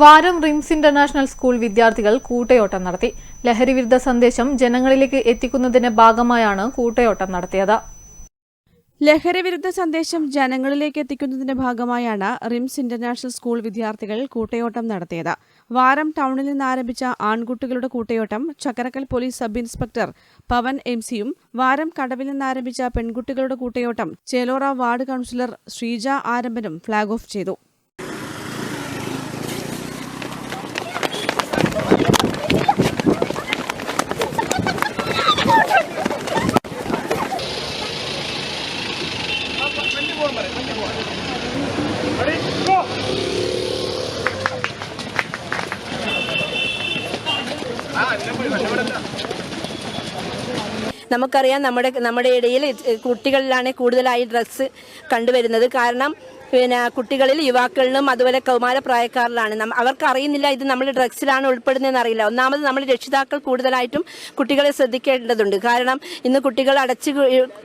വാരം റിംസ് international school വിദ്യാർത്ഥികൾ കൂട്ടയോട്ടം നടത്തി. ലഹരിവിരുദ്ധ സന്ദേശം ജനങ്ങളിലേക്ക് എത്തിക്കുന്നതിന്റെ ഭാഗമായാണ് കൂട്ടയോട്ടം നടത്തിയത്. ലഹരിവിരുദ്ധ സന്ദേശം ജനങ്ങളിലേക്ക് എത്തിക്കുന്നതിന്റെ ഭാഗമായാണ് റിംസ് ഇന്റർനാഷണൽ സ്കൂൾ വിദ്യാർത്ഥികൾ കൂട്ടയോട്ടം നടത്തിയത്. വാരം ടൗണിൽ നിന്ന് ആരംഭിച്ച ആൺകുട്ടികളുടെ കൂട്ടയോട്ടം Chakkarakkal police sub inspector Pavan M സിയും വാരം കടവിൽ നിന്ന് ആരംഭിച്ച പെൺകുട്ടികളുടെ കൂട്ടയോട്ടം ചേലോറ വാർഡ് കൌൺസിലർ ശ്രീജ ആരംഭനും ഫ്ളാഗ് ഓഫ് ചെയ്തു. ആ എല്ലാം പോയി കഷ്ടപ്പെടല്ല നമുക്കറിയാം നമ്മുടെ നമ്മുടെ ഇടയിൽ കുട്ടികളിലാണ് കൂടുതലായി ഡ്രസ്സ് കണ്ടുവരുന്നത്. കാരണം പിന്നെ കുട്ടികളിൽ യുവാക്കളിലും അതുപോലെ കൗമാര പ്രായക്കാരിലാണ് അവർക്കറിയുന്നില്ല അവർക്ക് അറിയുന്നില്ല ഇത് നമ്മൾ ഡ്രഗ്സിലാണ് ഉൾപ്പെടുന്നതെന്ന് അറിയില്ല ഒന്നാമത് നമ്മൾ രക്ഷിതാക്കൾ കൂടുതലായിട്ടും കുട്ടികളെ ശ്രദ്ധിക്കേണ്ടതുണ്ട്. കാരണം ഇന്ന് കുട്ടികൾ അടച്ചു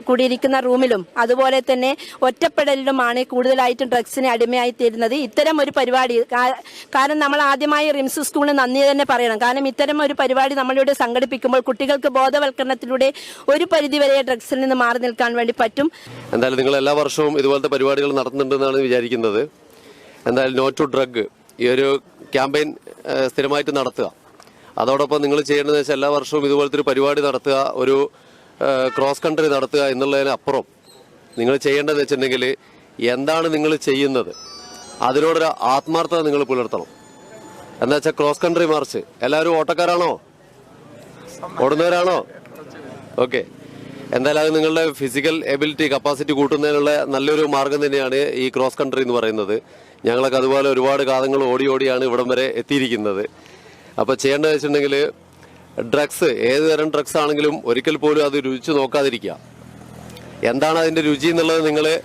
കൂടിയിരിക്കുന്ന റൂമിലും അതുപോലെ തന്നെ ഒറ്റപ്പെടലിലുമാണ് കൂടുതലായിട്ടും ഡ്രഗ്സിന് അടിമയായി തീരുന്നത്. ഇത്തരം ഒരു പരിപാടി കാരണം നമ്മൾ ആദ്യമായി റിംസ് സ്കൂളിന് നന്ദി തന്നെ പറയണം. കാരണം ഇത്തരം ഒരു പരിപാടി നമ്മളിവിടെ സംഘടിപ്പിക്കുമ്പോൾ കുട്ടികൾക്ക് ബോധവൽക്കരണത്തിലൂടെ ഒരു പരിധിവരെ ഡ്രഗ്സിൽ നിന്ന് മാറി നിൽക്കാൻ വേണ്ടി പറ്റും. എന്തായാലും നിങ്ങൾ എല്ലാ വർഷവും ഇതുപോലത്തെ പരിപാടികൾ നടത്തുന്നുണ്ടെന്നാണ് വിചാരിക്കുന്നത്. എന്തായാലും നോ ടു ഡ്രഗ് ഈ ഒരു ക്യാമ്പയിൻ സ്ഥിരമായിട്ട് നടത്തുക. അതോടൊപ്പം നിങ്ങൾ ചെയ്യേണ്ടതെന്ന് വെച്ചാൽ എല്ലാ വർഷവും ഇതുപോലത്തെ ഒരു പരിപാടി നടത്തുക ഒരു ക്രോസ് കൺട്രി നടത്തുക എന്നുള്ളതിനപ്പുറം നിങ്ങൾ ചെയ്യേണ്ടതെന്ന് വെച്ചിട്ടുണ്ടെങ്കിൽ എന്താണ് നിങ്ങൾ ചെയ്യുന്നത്? അതിനോടൊരു ആത്മാർത്ഥത നിങ്ങൾ പുലർത്തണം. എന്താ വെച്ചാൽ ക്രോസ് കൺട്രി മാർച്ച് എല്ലാവരും ഓട്ടക്കാരാണോ? ഓടുന്നവരാണോ? ഓക്കെ. എന്തായാലും അത് നിങ്ങളുടെ ഫിസിക്കൽ എബിലിറ്റി കപ്പാസിറ്റി കൂട്ടുന്നതിനുള്ള നല്ലൊരു മാർഗം തന്നെയാണ് ഈ ക്രോസ് കൺട്രി എന്ന് പറയുന്നത്. ഞങ്ങളൊക്കെ അതുപോലെ ഒരുപാട് കാലങ്ങൾ ഓടി ഓടിയാണ് ഇവിടം വരെ എത്തിയിരിക്കുന്നത്. അപ്പോൾ ചെയ്യേണ്ടത് വെച്ചിട്ടുണ്ടെങ്കിൽ ഡ്രഗ്സ് ഏത് തരം ഡ്രഗ്സ് ആണെങ്കിലും ഒരിക്കൽ പോലും അത് രുചിച്ച് നോക്കാതിരിക്കുക. എന്താണ് അതിന്റെ രുചി എന്നുള്ളത് നിങ്ങൾ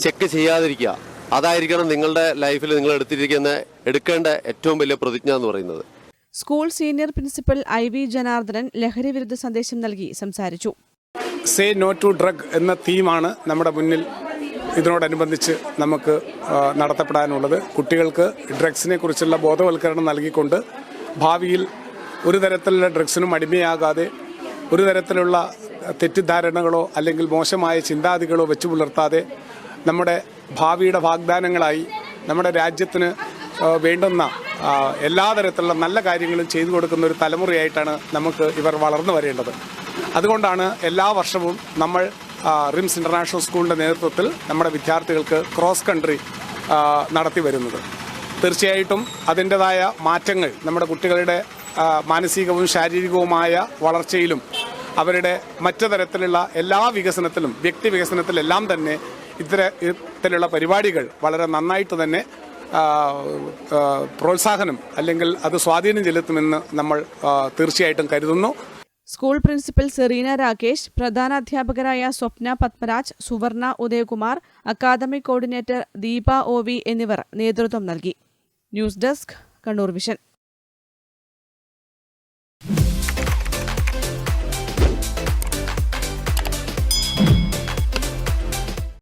ചെക്ക് ചെയ്യാതിരിക്കുക. അതായിരിക്കണം നിങ്ങളുടെ ലൈഫിൽ നിങ്ങൾ എടുത്തിരിക്കുന്ന എടുക്കേണ്ട ഏറ്റവും വലിയ പ്രതിജ്ഞ എന്ന് പറയുന്നത്. School senior principal I V Janardhanan ലഹരിവിരുദ്ധ സന്ദേശം നൽകി സംസാരിച്ചു. സേ നോ ടു ഡ്രഗ് എന്ന തീമാണ് നമ്മുടെ മുന്നിൽ ഇതിനോടനുബന്ധിച്ച് നമുക്ക് നടത്തപ്പെടാനുള്ളത്. കുട്ടികൾക്ക് ഡ്രഗ്സിനെ കുറിച്ചുള്ള ബോധവൽക്കരണം നൽകിക്കൊണ്ട് ഭാവിയിൽ ഒരു തരത്തിലുള്ള ഡ്രഗ്സിനും അടിമയാകാതെ ഒരു തരത്തിലുള്ള തെറ്റിദ്ധാരണകളോ അല്ലെങ്കിൽ മോശമായ ചിന്താഗതികളോ വെച്ചു പുലർത്താതെ നമ്മുടെ ഭാവിയുടെ വാഗ്ദാനങ്ങളായി നമ്മുടെ രാജ്യത്തിന് വേണ്ടുന്ന എല്ലാ തരത്തിലുള്ള നല്ല കാര്യങ്ങളും ചെയ്തു കൊടുക്കുന്ന ഒരു തലമുറയായിട്ടാണ് നമുക്ക് ഇവർ വളർന്നു വരേണ്ടത്. അതുകൊണ്ടാണ് എല്ലാ വർഷവും നമ്മൾ റിംസ് ഇന്റർനാഷണൽ സ്കൂളിന്റെ നേതൃത്വത്തിൽ നമ്മുടെ വിദ്യാർത്ഥികൾക്ക് ക്രോസ് കൺട്രി നടത്തി വരുന്നത്. തീർച്ചയായിട്ടും അതിന്റെതായ മാറ്റങ്ങൾ നമ്മുടെ കുട്ടികളുടെ മാനസികവും ശാരീരികവുമായ വളർച്ചയിലും അവരുടെ മറ്റു തരത്തിലുള്ള എല്ലാ വികസനത്തിലും വ്യക്തി വികസനത്തിലെല്ലാം തന്നെ ഇത്തര ഇത്തരത്തിലുള്ള പരിപാടികൾ വളരെ നന്നായിട്ട് തന്നെ പ്രോത്സാഹനം അല്ലെങ്കിൽ അത് സ്വാധീനം ചെലുത്തുമെന്ന് നമ്മൾ തീർച്ചയായിട്ടും കരുതുന്നു. School principal Serina Rakesh പ്രധാനാധ്യാപകരായ Swapna Padmaraj Suvarna Udayakumar academic coordinator Deepa O V എന്നിവർ നേതൃത്വം നൽകി. News desk Kannur vision.